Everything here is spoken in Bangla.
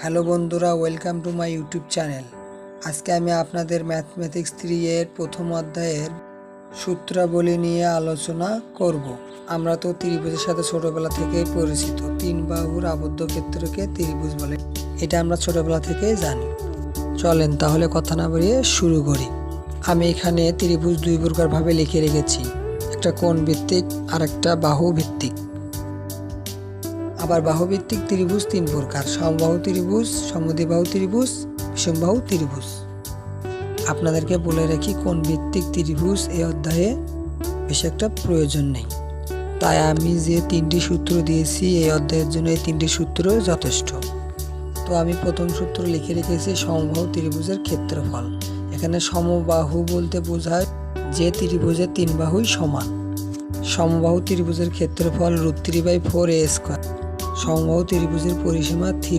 হ্যালো বন্ধুরা welcome to my YouTube channel আজকে আমি আপনাদের ম্যাথমেটিক্স থ্রি এর প্রথম অধ্যায়ের সূত্রাবলী নিয়ে আলোচনা করব। আমরা তো ত্রিভুজের সাথে ছোটবেলা থেকেই পরিচিত, তিন বাহুর আবদ্ধ ক্ষেত্রকে ত্রিভুজ বলে। এটা আমরা ছোটবেলা থেকেই জানি। চলেন তাহলে কথা না বাড়িয়ে শুরু করি। আমি এখানে ত্রিভুজ দুই প্রকারভাবে লিখে রেখেছি, একটা কোণ ভিত্তিক আর একটা বাহু ভিত্তিক আবার বাহুভিত্তিক ত্রিভুজ তিন প্রকার, সমবাহু ত্রিভুজ, সমদ্বিবাহু ত্রিভুজ, বিষমবাহু ত্রিভুজ। আপনাদেরকে বলে রাখি, কোন ভিত্তিক ত্রিভুজ এই অধ্যায়ে বেশি একটা প্রয়োজন নেই। তাই আমি যে তিনটি সূত্র দিয়েছি, এই অধ্যায়ের জন্য এই তিনটি সূত্র যথেষ্ট। তো আমি প্রথম সূত্র লিখে রেখেছি, সমবাহু ত্রিভুজের ক্ষেত্রফল। এখানে সমবাহু বলতে বোঝায় যে ত্রিভুজের তিন বাহুই সমান। সমবাহু ত্রিভুজের ক্ষেত্রফল root three by four a square. সমবাহু ত্রিভুজের পরিসীমা থ্রি